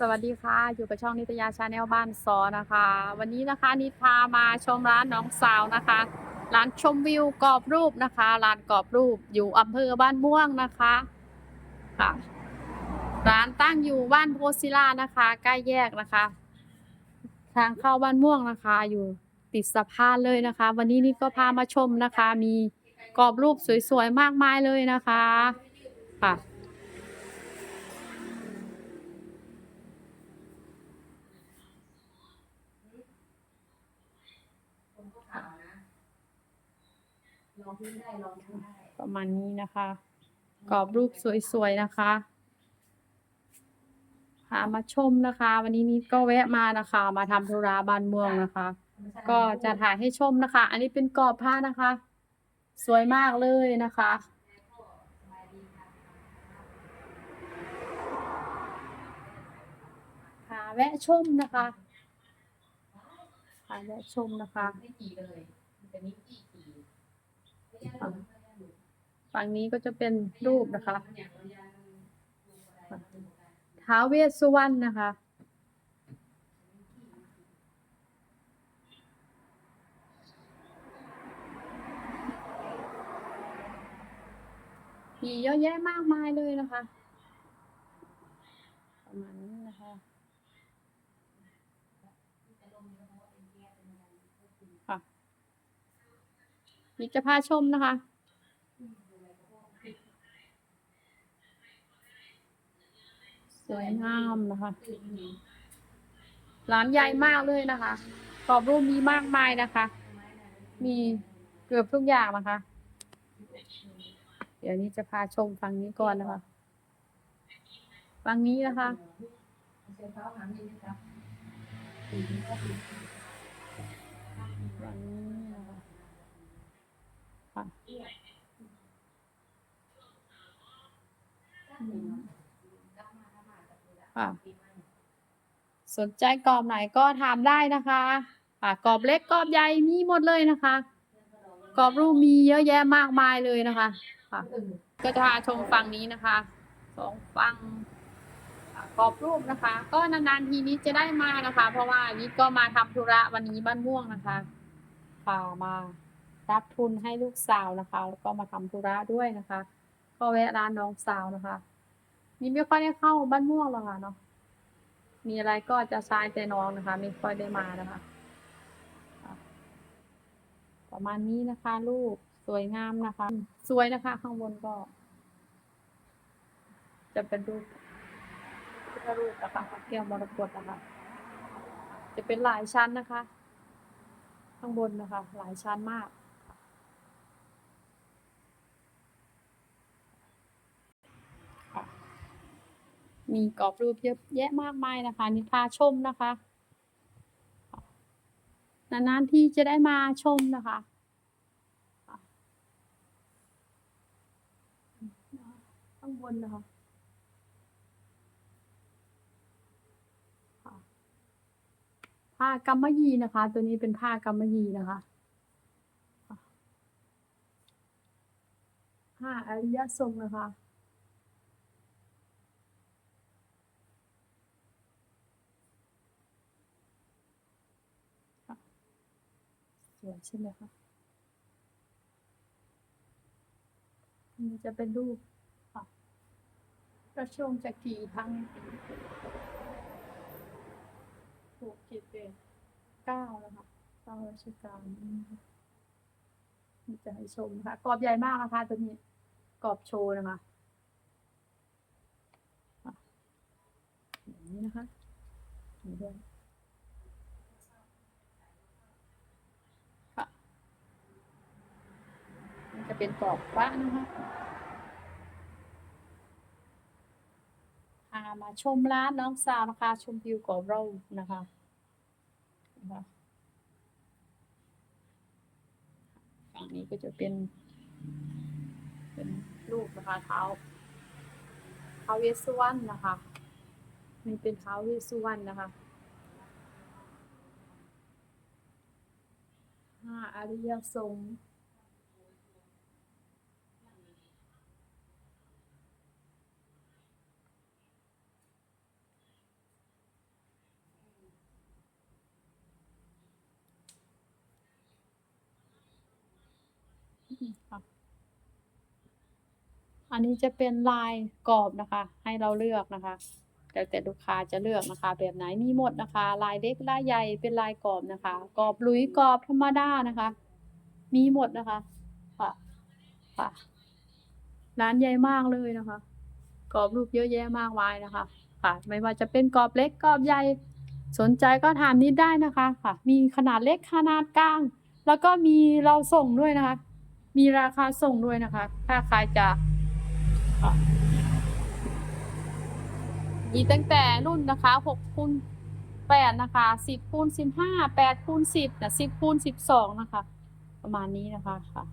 สวัสดีค่ะ อยู่กับช่องนิตยาชาแนลบ้านซอนะคะ วันนี้นะคะนิพามาชมร้านน้องสาวนะคะ ร้านชมวิวกรอบรูปนะคะร้านกรอบรูปอยู่อำเภอบ้านม่วงนะคะค่ะ ร้านตั้งอยู่บ้านโพศิลานะคะ ใกล้แยกนะคะ ทางเข้าบ้านม่วงนะคะ อยู่ติดสะพานเลยนะคะ วันนี้นี่ก็พามาชมนะคะ มีกรอบรูปสวยๆมากมายเลยนะคะค่ะ ลองพื้นได้ลองพื้นได้ประมาณนี้นะคะ กรอบรูปสวยๆนะคะพามาชมนะคะ วันนี้นิดก็แวะมานะคะ มาทำธุระบ้านเมืองนะคะ ก็จะถ่ายให้ชมนะคะ อันนี้เป็นกรอบผ้านะคะ สวยมากเลยนะคะพาแวะชมนะคะพาแวะชมนะคะ ฝั่งนี้ก็จะเป็นรูปนะคะท้าวเวสสุวรรณนะคะ มีเยอะแยะมากมายเลยนะคะ ประมาณนี้นะคะค่ะ นี่จะพาชมนะคะ สวยงามนะคะ ร้านใหญ่มากเลยนะคะกรอบรูปมีมากมายนะคะ มีเกือบทุกอย่างนะคะ เดี๋ยวนี้จะพาชมฝั่งนี้ก่อนนะคะ ฝั่งนี้นะคะฝั่งนี้นะ คะค่ะค่ะสนใจกรอบไหนก็ถามได้นะคะค่ะกรอบเล็กกรอบใหญ่มีหมดเลยนะคะกรอบรูปมีเยอะแยะมากมายเลยนะคะค่ะก็จะพาชมฝั่งนี้นะคะสองฝั่งอ่ากรอบรูปนะคะ ก็นานๆทีนี้จะได้มานะคะ เพราะว่านิดก็มาทำธุระวันนี้บ้านม่วงนะคะพามา รับทุนให้ลูกสาวนะคะ แล้วก็มาทำธุระด้วยนะคะ ก็แวะร้านน้องสาวนะคะ นี่ไม่ค่อยได้เข้าบ้านม่วงหรอกค่ะเนาะมีอะไรก็จะชายแต่น้องนะคะ ไม่ค่อยได้มานะคะ ประมาณนี้นะคะลูกสวยงามนะคะ สวยนะคะ ข้างบนก็ จะเป็นรูปพุทธรูปนะคะแก้วมรกตนะคะ จะเป็นหลายชั้นนะคะ ข้างบนนะคะ หลายชั้นมาก มีกรอบรูปเยอะแยะมากมายนะคะนิพาชมนะคะนานๆที่จะได้มาชมนะคะข้างบนนะคะผ้ากำมะหยี่นะคะ ตัวนี้เป็นผ้ากำมะหยี่นะคะค่ะผ้าอริยทรงนะคะ วยใช่ไหมคะอันจะเป็นรูปค่ะกระชงจักรีทั้งหกเจ็ดแปดเก้านะคะเก้าราชการนี่จะให้ชมนะคะกรอบใหญ่มากนะคะตัวนี้กรอบโชว์นะคะค่ะแบบนี้นะคะนี่ด้วย ค่ะนี่จะ เป็นกรอบฟ้านะคะพามาชมร้านน้องสาวนะคะ ชมวิวกรอบเรานะคะฝั่งนี้ก็จะเป็น เป็นรูปนะคะเท้าเท้าเวสสุวรรณนะคะนี่เป็นเท้าเวสสุวรรณนะคะห้าอริยสงฆ์ ค่ะ อันนี้จะเป็นลายกรอบนะคะ ให้เราเลือกนะคะแต่แต่ลูกค้าจะเลือกนะคะ แบบไหนมีหมดนะคะ ลายเล็กลายใหญ่เป็นลายกรอบนะคะ กรอบลุยกรอบธรรมดานะคะ มีหมดนะคะค่ะค่ะร้านใหญ่มากเลยนะคะ กรอบรูปเยอะแยะมากมายนะคะ ค่ะ ไม่ว่าจะเป็นกรอบเล็กกรอบใหญ่สนใจก็ถามนิดได้นะคะ ค่ะ มีขนาดเล็กขนาดกลาง แล้วก็มีเราส่งด้วยนะคะ มีราคาส่งด้วยนะคะ ถ้าใครจะ มีตั้งแต่รุ่นนะคะ6คูณ8นะคะ10คูณ15 8คูณ10นะ10คูณ12นะคะ ประมาณนี้นะคะค่ะ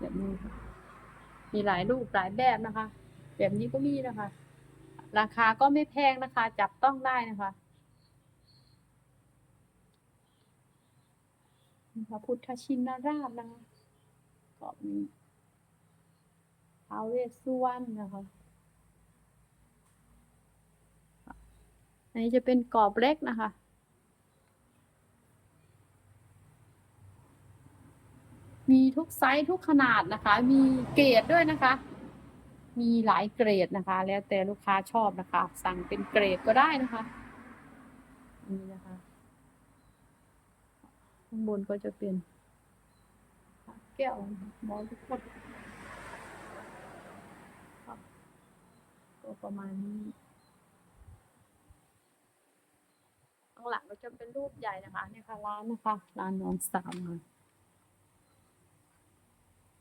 แบบนี้ค่ะมีหลายรูปหลายแบบนะคะ แบบนี้ก็มีนะคะ ราคาก็ไม่แพงนะคะ จับต้องได้นะคะพระพุทธชินราชนะคะก็มีท้าวเวสสุวรรณนะคะอันนี้จะเป็นกรอบเล็กนะคะ มีทุกไซส์ทุกขนาดนะคะ มีเกรดด้วยนะคะ มีหลายเกรดนะคะ แล้วแต่ลูกค้าชอบนะคะ สั่งเป็นเกรดก็ได้นะคะนี่นะคะข้างบนก็จะเป็นแก้วหมอทุกคนก็ประมาณนี้ข้างหลังก็จะเป็นรูปใหญ่นะคะเนี่ยค่ะร้านนะคะร้านน้องสาวม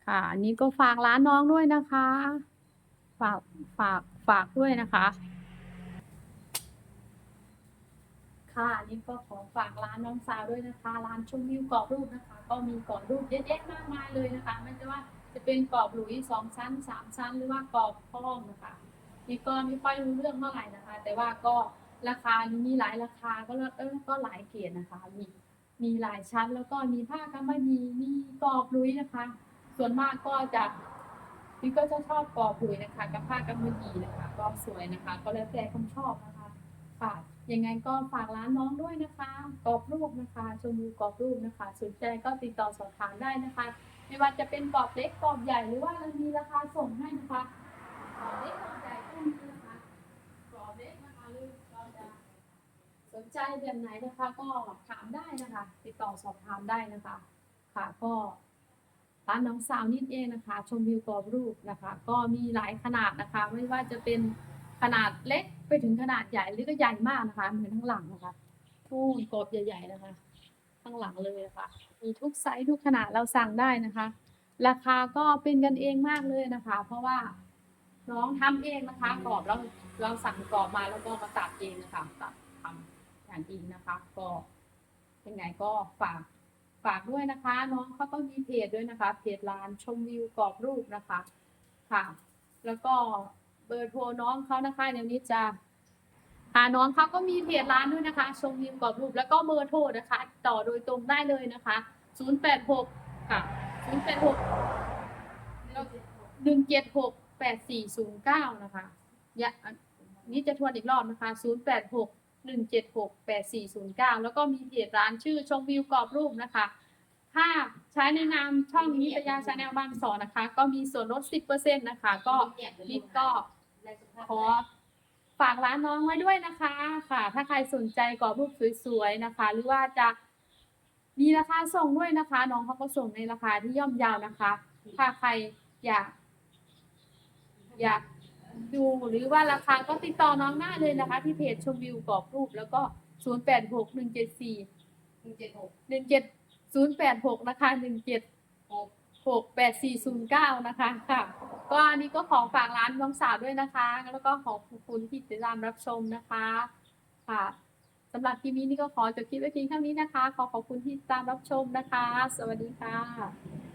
ค่ะ อันนี้ก็ฝากร้านน้องด้วยนะคะ ฝากฝากฝากด้วยนะคะ ค่ะนนี้ก็ขอฝากร้านน้องสาวด้วยนะคะร้านชมวิวกรอบรูปนะคะ ก็มีกรอบรูปเยอะแยะมากมายเลยนะคะ ไม่ว่าจะเป็นกรอบหลุยสองชั้นสามชั้น หรือว่ากรอบห้องนะคะนี่ก็ไม่ค่อยรู้เรื่องเท่าไหร่นะคะ แต่ว่าก็ราคานี้มีหลายราคาก็เออก็หลายเกียรตินะคะ มีมีหลายชั้นแล้วก็มีผ้ากำมะหยี่มีกรอบหลุยนะคะ ส่วนมากก็จะ พี่ก็จะชอบกอบหลุยนะคะกับผ้ากำมะหยี่นะคะก็สวยนะคะ ก็แล้วแต่คนชอบนะคะค่ะยังไงก็ฝากร้านน้องด้วยนะคะกรอบรูปนะคะชมวิวกรอบรูปนะคะสนใจก็ติดต่อสอบถามได้นะคะ ไม่ว่าจะเป็นกรอบเล็กกรอบใหญ่หรือว่าเรามีราคาส่งให้นะคะกรอบเล็กกรอบใหญ่ก็มีนะคะกรอบเล็กนะคะหรือเราจะสนใจแบบไหนนะคะ ก็ถามได้นะคะ ติดต่อสอบถามได้นะคะ ค่ะก็ ร้านน้องสาวนิดเองนะคะ ชมวิวกรอบรูปนะคะ ก็มีหลายขนาดนะคะ ไม่ว่าจะเป็นขนาดเล็กไปถึงขนาดใหญ่หรือก็ใหญ่มากนะคะเหมือนข้งหลังนะคะทูนกรอบใหญ่ ๆ นะคะข้งหลังเลยนะคะ มีทุกไซส์ทุกขนาดเราสั่งได้นะคะ ราคาก็เป็นกันเองมากเลยนะคะ เพราะว่าน้องทำเองนะคะกรอบเราเราสั่งกรอบมาแล้วก็มาตัดเองนะคะตัดทำอย่างเองนะคะ ก็ยังไงก็ฝาก ฝากด้วยนะคะ น้องเขาก็มีเพจด้วยนะคะ เพจร้านชมวิวกรอบรูปนะคะค่ะ แล้วก็เบอร์โทรน้องเขานะคะเดี๋ยวนี้จะหาน้องเขาก็มีเพจร้านด้วยนะคะ ชมวิวกรอบรูปแล้วก็เบอร์โทรนะคะ ต่อโดยตรงได้เลยนะคะ 086 ค่ะ 086แล้ว176 8409 นะคะอย่านี่จะทวนอีกรอบนะคะ 086 176 8409แล้วก็มีเพจร้านชื่อชมวิวกรอบรูปนะคะ ถ้าใช้ในนามช่องนิตยาชาแนลบางสอนนะคะ ก็มีส่วนลด 10%นะคะ ก็นิดก็ขอฝากร้านน้องไว้ด้วยนะคะค่ะ ถ้าใครสนใจกรอบรูปสวยๆนะคะ หรือว่าจะมีราคาส่งด้วยนะคะ น้องเขาก็ส่งในราคาที่ย่อมเยาวนะคะ ถ้าใครอยาก อยาก ดูหรือว่าราคาก็ติดต่อน้องได้เลยนะคะ ที่เพจชมวิวกรอบรูปแล้วก็ 0 8 6 1 7 4หนึ่งเจ็ดหกหนึ่งเจ็ดศูนย์แปดหกนะคะหนึ่งเจ็ดหกหกแปดสี่ศูนย์เก้านะคะค่ะ ก็อันนี้ก็ของฝากร้านน้องสาวด้วยนะคะ แล้วก็ขอบคุณที่ติดตามรับชมนะคะค่ะสำหรับคลิปนี้นี่ก็ขอจบคลิปไว้เพียงเท่านี้นะคะ ขอขอบคุณที่ติดตามรับชมนะคะ สวัสดีค่ะ